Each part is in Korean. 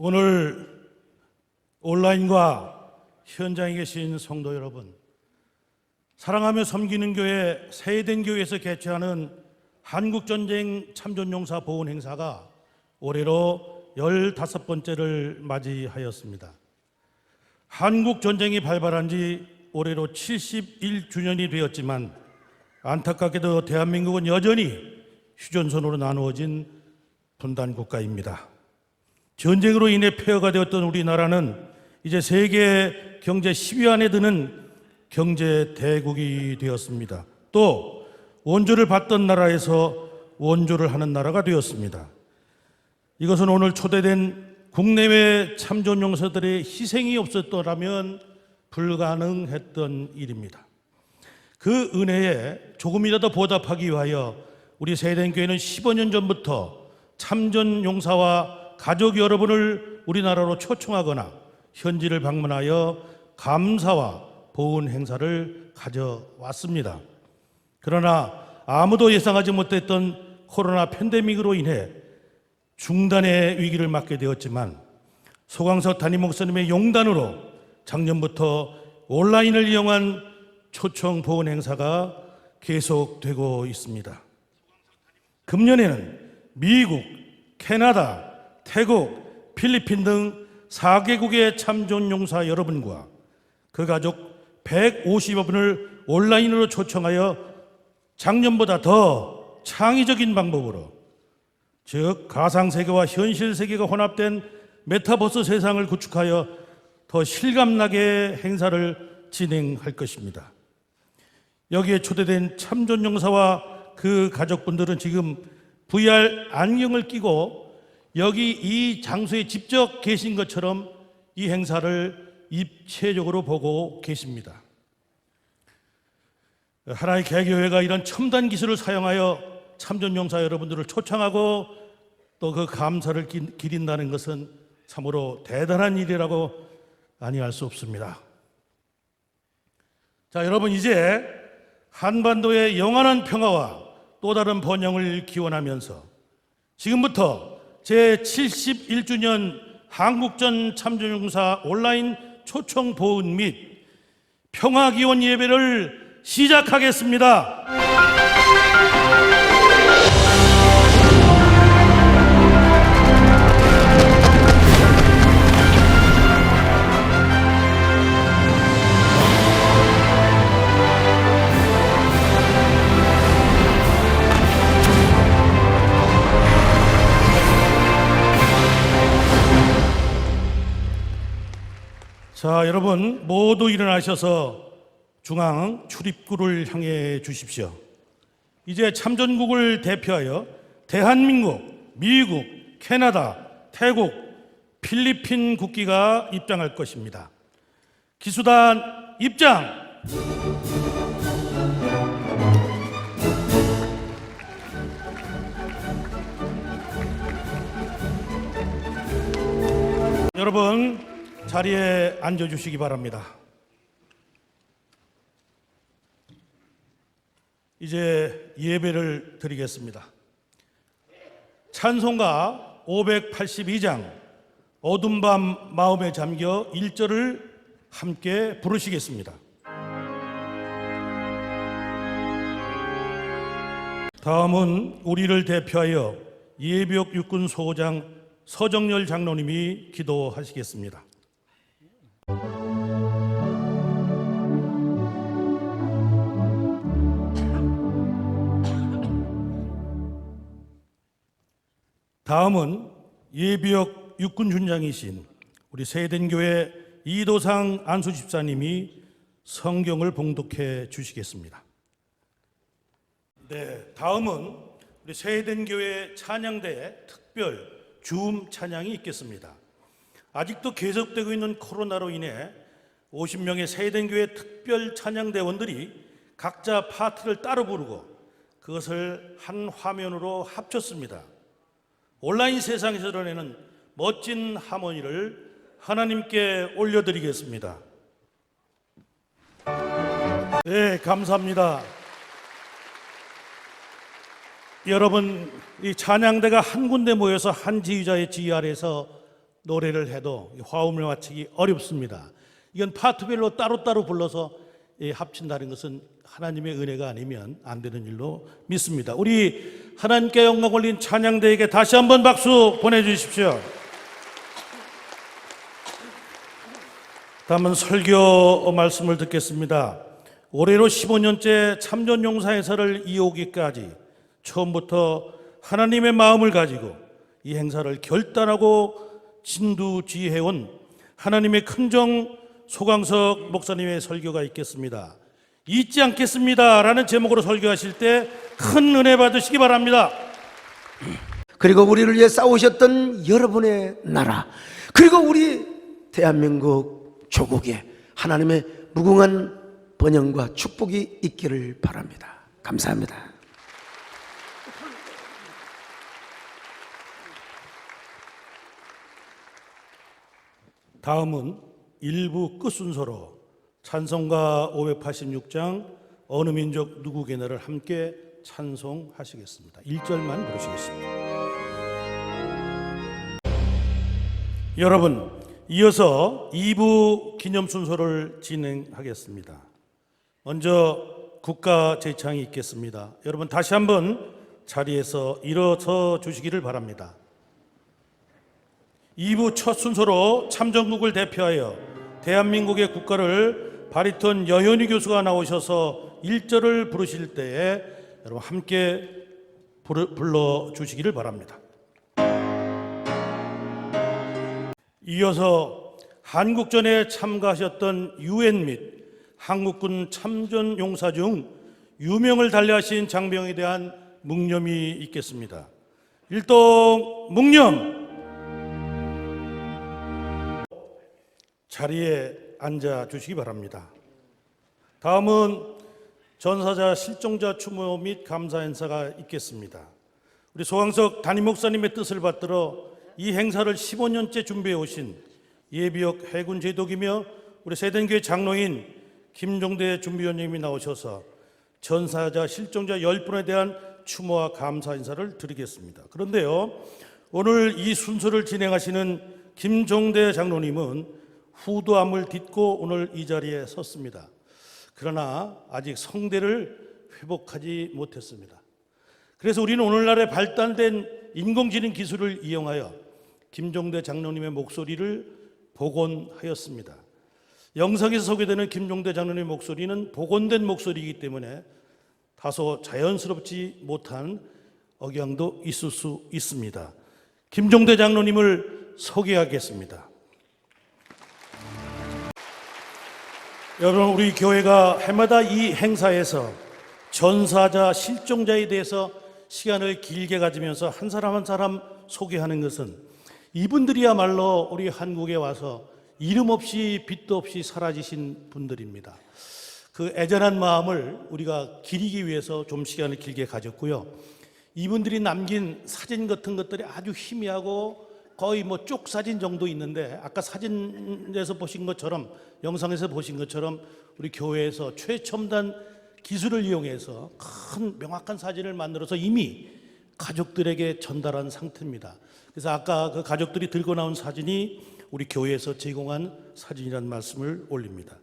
오늘 온라인과 현장에 계신 성도 여러분, 사랑하며 섬기는 교회 세된 교회에서 개최하는 한국전쟁 참전용사 보훈 행사가 올해로 15번째를 맞이하였습니다. 한국 전쟁이 발발한 지 올해로 71주년이 되었지만 안타깝게도 대한민국은 여전히 휴전선으로 나누어진 분단 국가입니다. 전쟁으로 인해 폐허가 되었던 우리나라는 이제 세계 경제 10위 안에 드는 경제 대국이 되었습니다. 또 원조를 받던 나라에서 원조를 하는 나라가 되었습니다. 이것은 오늘 초대된 국내외 참전 용사들의 희생이 없었더라면 불가능했던 일입니다. 그 은혜에 조금이라도 보답하기 위하여 우리 세den교회는 15년 전부터 참전 용사와 가족 여러분을 우리나라로 초청하거나 현지를 방문하여 감사와 보훈 행사를 가져왔습니다. 그러나 아무도 예상하지 못했던 코로나 팬데믹으로 인해 중단의 위기를 맞게 되었지만 소강석 담임 목사님의 용단으로 작년부터 온라인을 이용한 초청 보훈 행사가 계속되고 있습니다. 금년에는 미국, 캐나다, 태국, 필리핀 등 4개국의 참전 용사 여러분과 그 가족 150여 분을 온라인으로 초청하여 작년보다 더 창의적인 방법으로 즉 가상 세계와 현실 세계가 혼합된 메타버스 세상을 구축하여 더 실감나게 행사를 진행할 것입니다. 여기에 초대된 참전 용사와 그 가족분들은 지금 VR 안경을 끼고 여기 이 장소에 직접 계신 것처럼 이 행사를 입체적으로 보고 계십니다. 하나의 개교회가 이런 첨단 기술을 사용하여 참전용사 여러분들을 초청하고 또 그 감사를 기- 기린다는 것은 참으로 대단한 일이라고 아니할 수 없습니다. 자, 여러분 이제 한반도의 영원한 평화와 또 다른 번영을 기원하면서 지금부터 제 71주년 한국전 참전용사 온라인 초청 보훈 및 평화 기원 예배를 시작하겠습니다. 자, 여러분 모두 일어나셔서 중앙 출입구를 향해 주십시오. 이제 참전국을 대표하여 대한민국, 미국, 캐나다, 태국, 필리핀 국기가 입장할 것입니다. 기수단 입장! 여러분 자리에 앉아 주시기 바랍니다. 이제 예배를 드리겠습니다. 찬송가 582장 어둠 밤 마음에 잠겨 1절을 함께 부르시겠습니다. 다음은 우리를 대표하여 예비역 육군 소장 서정열 장로님이 기도하시겠습니다. 다음은 예비역 육군 준장이신 우리 세den교회 이도상 안수 집사님이 성경을 봉독해 주시겠습니다. 네, 다음은 우리 세den교회 찬양대 특별 주음 찬양이 있겠습니다. 아직도 계속되고 있는 코로나로 인해 50명의 세den교회 특별 찬양대원들이 각자 파트를 따로 부르고 그것을 한 화면으로 합쳤습니다. 온라인 세상에서 드러내는 멋진 하모니를 하나님께 올려드리겠습니다. 네, 감사합니다. 여러분, 이 찬양대가 한 군데 모여서 한 지휘자의 지휘 아래서 노래를 해도 이 화음을 맞추기 어렵습니다. 이건 파트별로 따로따로 불러서 이 합친다는 것은 하나님의 은혜가 아니면 안 되는 일로 믿습니다. 우리 하나님께 영광 올린 찬양대에게 다시 한번 박수 보내주십시오. 다음은 설교 말씀을 듣겠습니다. 올해로 15년째 참전용사에서를 이어오기까지 처음부터 하나님의 마음을 가지고 이 행사를 결단하고 진두지해온 하나님의 큰정 소강석 목사님의 설교가 있겠습니다. 잊지 않겠습니다. 라는 제목으로 설교하실 때 큰 은혜 받으시기 바랍니다. 그리고 우리를 위해 싸우셨던 여러분의 나라 그리고 우리 대한민국 조국에 하나님의 무궁한 번영과 축복이 있기를 바랍니다. 감사합니다. 다음은 일부 끝 순서로 찬송가 586장 어느 민족 누구게나를 함께 찬송하시겠습니다. 1절만 부르시겠습니다. 여러분, 이어서 2부 기념 순서를 진행하겠습니다. 먼저 국가 재창이 있겠습니다. 여러분 다시 한번 자리에서 일어서 주시기를 바랍니다. 2부 첫 순서로 참전국을 대표하여 대한민국의 국가를 바리톤 여현희 교수가 나오셔서 1절을 부르실 때에 여러분 함께 부르- 불러 주시기를 바랍니다. 이어서 한국전에 참가하셨던 유엔 및 한국군 참전 용사 중 유명을 달리하신 장병에 대한 묵념이 있겠습니다. 일동 묵념 자리에 앉아 주시기 바랍니다. 다음은 전사자 실종자 추모 및 감사 행사가 있겠습니다. 우리 소강석 담임 목사님의 뜻을 받들어 이 행사를 15년째 준비해 오신 예비역 해군 제독이며 우리 세den교회 장로인 김종대 준비위원님이 나오셔서 전사자 실종자 10분에 대한 추모와 감사 인사를 드리겠습니다. 그런데요. 오늘 이 순서를 진행하시는 김종대 장로님은 후도함을 딛고 오늘 이 자리에 섰습니다. 그러나 아직 성대를 회복하지 못했습니다. 그래서 우리는 오늘날에 발달된 인공지능 기술을 이용하여 김종대 장로님의 목소리를 복원하였습니다. 영상에서 소개되는 김종대 장로님의 목소리는 복원된 목소리이기 때문에 다소 자연스럽지 못한 억양도 있을 수 있습니다. 김종대 장로님을 소개하겠습니다. 여러분 우리 교회가 해마다 이 행사에서 전사자 실종자에 대해서 시간을 길게 가지면서 한 사람 한 사람 소개하는 것은 이분들이야말로 우리 한국에 와서 이름 없이 빛도 없이 사라지신 분들입니다. 그 애절한 마음을 우리가 기리기 위해서 좀 시간을 길게 가졌고요. 이분들이 남긴 사진 같은 것들이 아주 희미하고 거의 뭐쪽 사진 정도 있는데 아까 사진에서 보신 것처럼 영상에서 보신 것처럼 우리 교회에서 최첨단 기술을 이용해서 큰 명확한 사진을 만들어서 이미 가족들에게 전달한 상태입니다. 그래서 아까 그 가족들이 들고 나온 사진이 우리 교회에서 제공한 사진이라는 말씀을 올립니다.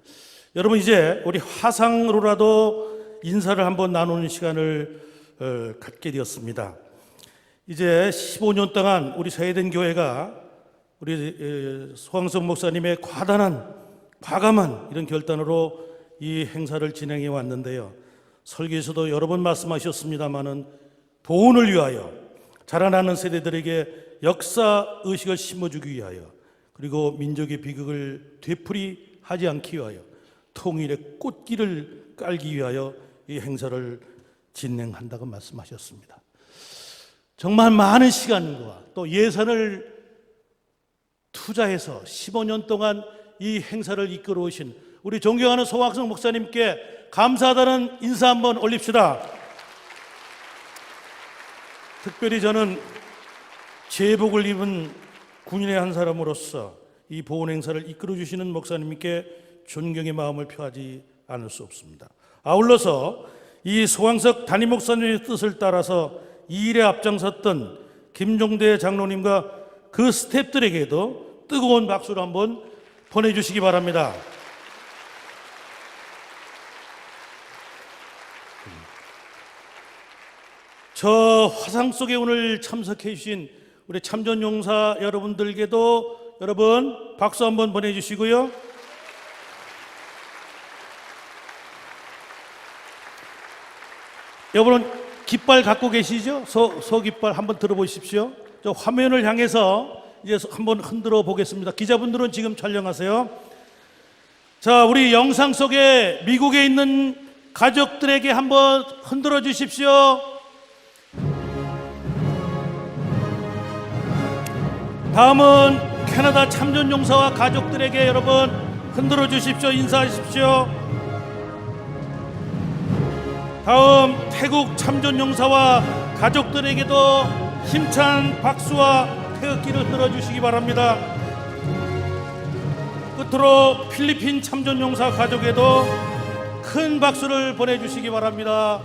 여러분 이제 우리 화상으로라도 인사를 한번 나누는 시간을 어, 갖게 되었습니다. 이제 15년 동안 우리 세된 교회가 우리 에, 소황성 목사님의 과단한 과감한 이런 결단으로 이 행사를 진행해 왔는데요. 설교에서도 여러 번 말씀하셨습니다마는 보훈을 위하여 자라나는 세대들에게 역사 의식을 심어주기 위하여 그리고 민족의 비극을 되풀이하지 않기 위하여 통일의 꽃길을 깔기 위하여 이 행사를 진행한다고 말씀하셨습니다. 정말 많은 시간과 또 예산을 투자해서 15년 동안 이 행사를 이끌어 오신 우리 존경하는 소학성 목사님께 감사하다는 인사 한번 올립시다. 특별히 저는 제복을 입은 군인의 한 사람으로서 이 보훈 행사를 이끌어 주시는 목사님께 존경의 마음을 표하지 않을 수 없습니다. 아울러서 이 소왕석 담임 목사님의 뜻을 따라서 이 일에 앞장섰던 김종대 장로님과 그 스탭들에게도 뜨거운 박수를 한번 보내주시기 바랍니다. 저 화상 속에 오늘 참석해 주신 우리 참전용사 여러분들께도 여러분 박수 한번 보내주시고요. 여러분 깃발 갖고 계시죠? 소, 소 깃발 한번 들어보십시오. 저 화면을 향해서 이제 한번 흔들어 보겠습니다. 기자분들은 지금 촬영하세요. 자, 우리 영상 속에 미국에 있는 가족들에게 한번 흔들어 주십시오. 다음은 캐나다 참전용사와 가족들에게 여러분 흔들어 주십시오. 인사하십시오. 다음 태국 참전 용사와 가족들에게도 힘찬 박수와 태극기를 들어주시기 바랍니다. 끝으로 필리핀 참전 용사 가족에도 큰 박수를 보내주시기 바랍니다.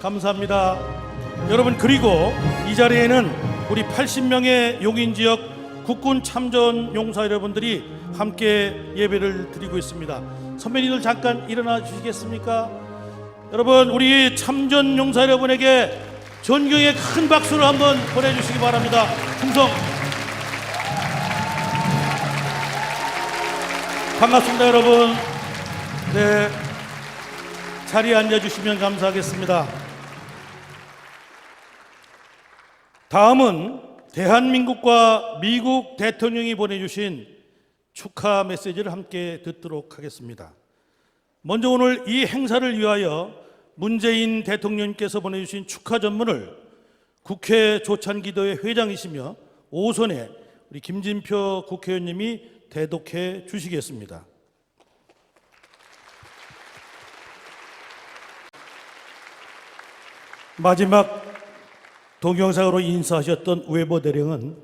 감사합니다. 여러분 그리고 이 자리에는 우리 80명의 용인 지역 국군 참전 용사 여러분들이 함께 예배를 드리고 있습니다. 선배님들 잠깐 일어나 주시겠습니까? 여러분 우리 참전 용사 여러분에게 존경의 큰 박수를 한번 보내주시기 바랍니다. 충성. 반갑습니다, 여러분. 네, 자리에 앉아주시면 감사하겠습니다. 다음은 대한민국과 미국 대통령이 보내주신 축하 메시지를 함께 듣도록 하겠습니다. 먼저 오늘 이 행사를 위하여 문재인 대통령께서 보내주신 축하 전문을 국회 조찬기도회 회장이시며 오선의 우리 김진표 국회의원님이 대독해 주시겠습니다. 마지막 동영상으로 인사하셨던 외보 대령은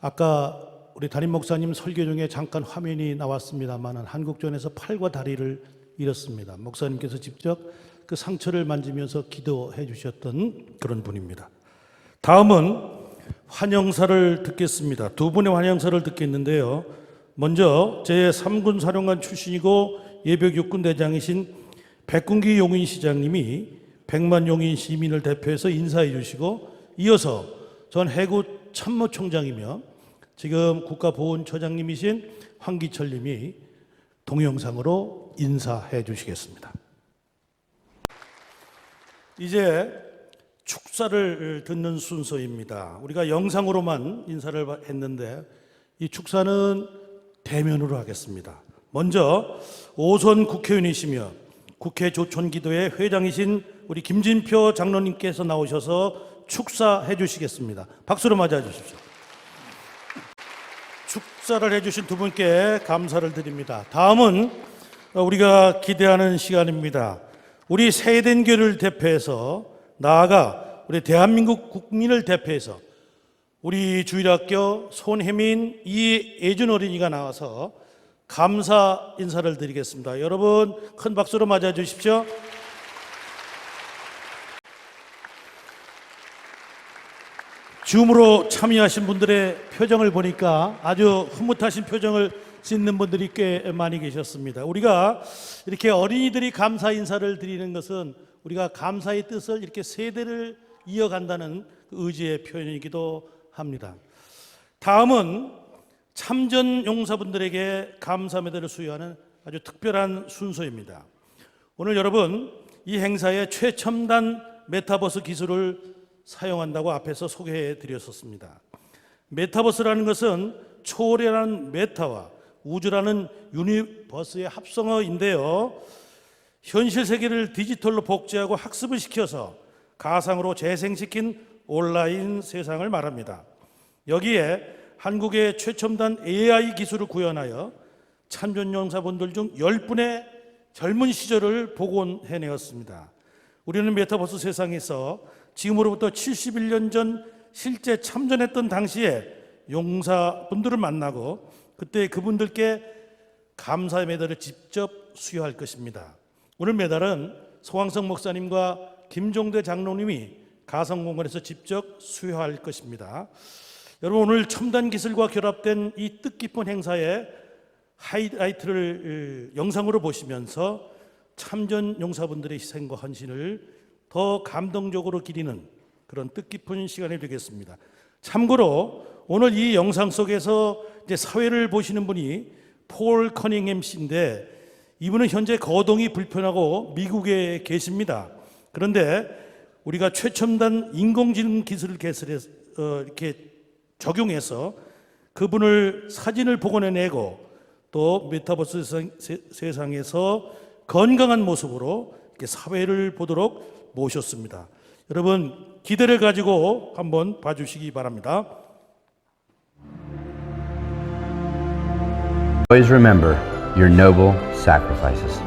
아까 우리 담임 목사님 설교 중에 잠깐 화면이 나왔습니다만은 한국전에서 팔과 다리를 잃었습니다. 목사님께서 직접 그 상처를 만지면서 기도해 주셨던 그런 분입니다. 다음은 환영사를 듣겠습니다. 두 분의 환영사를 듣겠는데요. 먼저 제 3군 사령관 출신이고 예벽 육군 대장이신 백군기 용인 시장님이 백만 용인 시민을 대표해서 인사해 주시고 이어서 전 해군 참모총장이며 지금 국가보훈처장님이신 황기철 님이 동영상으로 인사해 주시겠습니다. 이제 축사를 듣는 순서입니다. 우리가 영상으로만 인사를 했는데 이 축사는 대면으로 하겠습니다. 먼저 오선 국회의원이시며 국회 조촌기도회 회장이신 우리 김진표 장로님께서 나오셔서 축사해 주시겠습니다. 박수로 맞아 주십시오. 축사를 해주신 두 분께 감사를 드립니다. 다음은 우리가 기대하는 시간입니다. 우리 세대교를 대표해서 나아가 우리 대한민국 국민을 대표해서 우리 주일학교 손혜민 이예준 어린이가 나와서 감사 인사를 드리겠습니다. 여러분 큰 박수로 맞아 주십시오. 줌으로 참여하신 분들의 표정을 보니까 아주 흐뭇하신 표정을 짓는 분들이 꽤 많이 계셨습니다. 우리가 이렇게 어린이들이 감사 인사를 드리는 것은 우리가 감사의 뜻을 이렇게 세대를 이어간다는 그 의지의 표현이기도 합니다. 다음은 참전 용사분들에게 감사 메달을 수여하는 아주 특별한 순서입니다. 오늘 여러분 이 행사의 최첨단 메타버스 기술을 사용한다고 앞에서 소개해 드렸었습니다. 메타버스라는 것은 초월이라는 메타와 우주라는 유니버스의 합성어인데요. 현실 세계를 디지털로 복제하고 학습을 시켜서 가상으로 재생시킨 온라인 세상을 말합니다. 여기에 한국의 최첨단 AI 기술을 구현하여 참전용사분들 중 10분의 젊은 시절을 복원해내었습니다. 우리는 메타버스 세상에서 지금으로부터 71년 전 실제 참전했던 당시에 용사분들을 만나고 그때 그분들께 감사의 메달을 직접 수여할 것입니다. 오늘 메달은 소왕성 목사님과 김종대 장로님이 가성공원에서 직접 수여할 것입니다. 여러분 오늘 첨단 기술과 결합된 이 뜻깊은 행사의 하이라이트를 어, 영상으로 보시면서 참전 용사분들의 희생과 헌신을 더 감동적으로 기리는 그런 뜻깊은 시간이 되겠습니다. 참고로 오늘 이 영상 속에서 이제 사회를 보시는 분이 폴 커닝햄 씨인데 이분은 현재 거동이 불편하고 미국에 계십니다. 그런데 우리가 최첨단 인공지능 기술을 개설해서 어, 이렇게 적용해서 그분을 사진을 복원해내고 또 메타버스 세- 세상에서 건강한 모습으로 이렇게 사회를 보도록 모셨습니다. 여러분 기대를 가지고 한번 봐주시기 바랍니다. Always remember your noble sacrifices.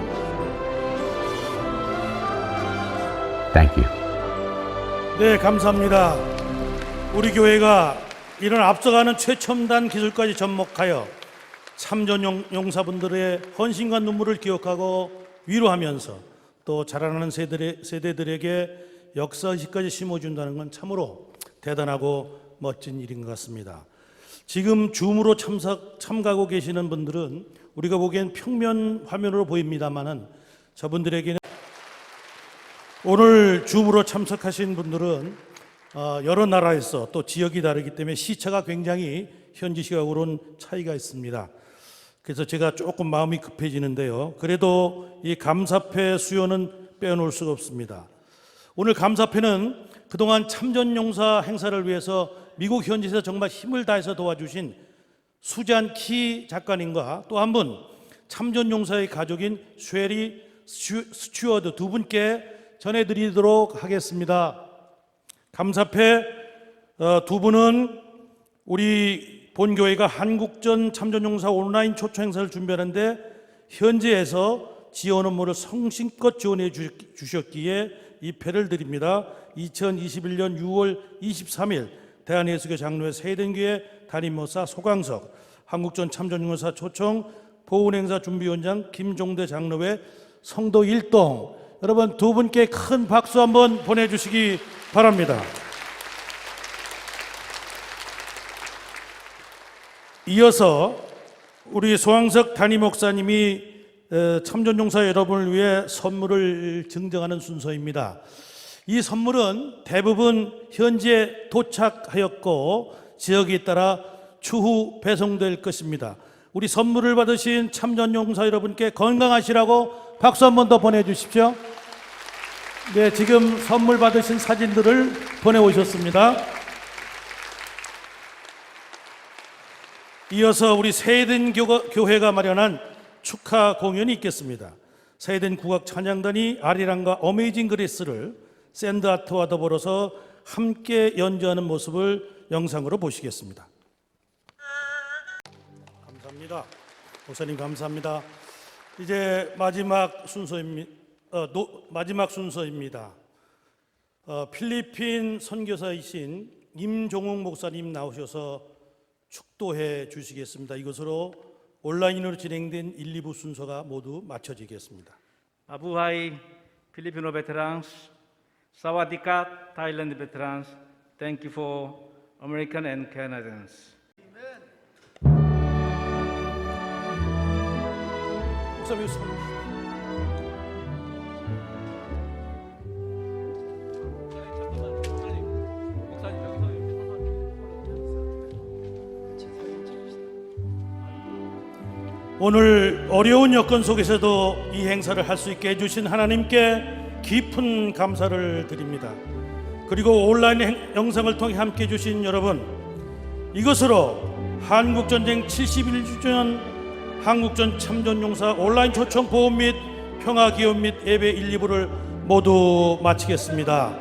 Thank you. 네, 감사합니다. 우리 교회가 이런 앞서가는 최첨단 기술까지 접목하여 참전 용- 용사분들의 헌신과 눈물을 기억하고 위로하면서 또 자라나는 세대들의, 세대들에게 역사의식까지 심어준다는 건 참으로 대단하고 멋진 일인 것 같습니다. 지금 줌으로 참석, 참가하고 계시는 분들은 우리가 보기엔 평면 화면으로 보입니다만은 저분들에게는 오늘 줌으로 참석하신 분들은 어, 여러 나라에서 또 지역이 다르기 때문에 시차가 굉장히 현지 시각으로는 차이가 있습니다. 그래서 제가 조금 마음이 급해지는데요. 그래도 이 감사패 수요는 빼놓을 수가 없습니다. 오늘 감사패는 그동안 참전용사 행사를 위해서 미국 현지에서 정말 힘을 다해서 도와주신 수잔 키 작가님과 또 한 분 참전용사의 가족인 쉐리 스튜- 스튜어드 두 분께 전해드리도록 하겠습니다. 감사패 어, 두 분은 우리 본교회가 한국전 참전용사 온라인 초청 행사를 준비하는데 현지에서 지원 업무를 성심껏 지원해 주- 주셨기에 이 패를 드립니다. 2021년 6월 23일 대한예수교 장로회 세den교회 담임 목사 소강석, 한국전 참전용사 초청 보훈행사 준비위원장 김종대 장로회 성도 일동 여러분 두 분께 큰 박수 한번 보내주시기 바랍니다. 이어서 우리 소왕석 담임 목사님이 어, 참전용사 여러분을 위해 선물을 증정하는 순서입니다. 이 선물은 대부분 현지에 도착하였고 지역에 따라 추후 배송될 것입니다. 우리 선물을 받으신 참전용사 여러분께 건강하시라고 박수 한 번 더 보내주십시오. 네, 지금 선물 받으신 사진들을 보내오셨습니다. 이어서 우리 세든 교- 교회가 마련한 축하 공연이 있겠습니다. 세든 국악 찬양단이 아리랑과 어메이징 그레스를 샌드 아트와 더불어서 함께 연주하는 모습을 영상으로 보시겠습니다. 감사합니다. 목사님 감사합니다. 이제 마지막 순서입니다. 어, 노- 마지막 순서입니다. 어, 필리핀 선교사이신 임종욱 목사님 나오셔서 축도해 주시겠습니다. 이것으로 온라인으로 진행된 1, 2부 순서가 모두 마쳐지겠습니다. Mabuhay Filipino veterans, Sawadika Thailand veterans, thank you for American and Canadians. 목사님 오늘 어려운 여건 속에서도 이 행사를 할 수 있게 해주신 하나님께 깊은 감사를 드립니다. 그리고 온라인 행- 영상을 통해 함께 해주신 여러분, 이것으로 한국전쟁 71주년 한국전 참전용사 온라인 초청 보험 및 평화기원 및 예배 1, 2부를 모두 마치겠습니다.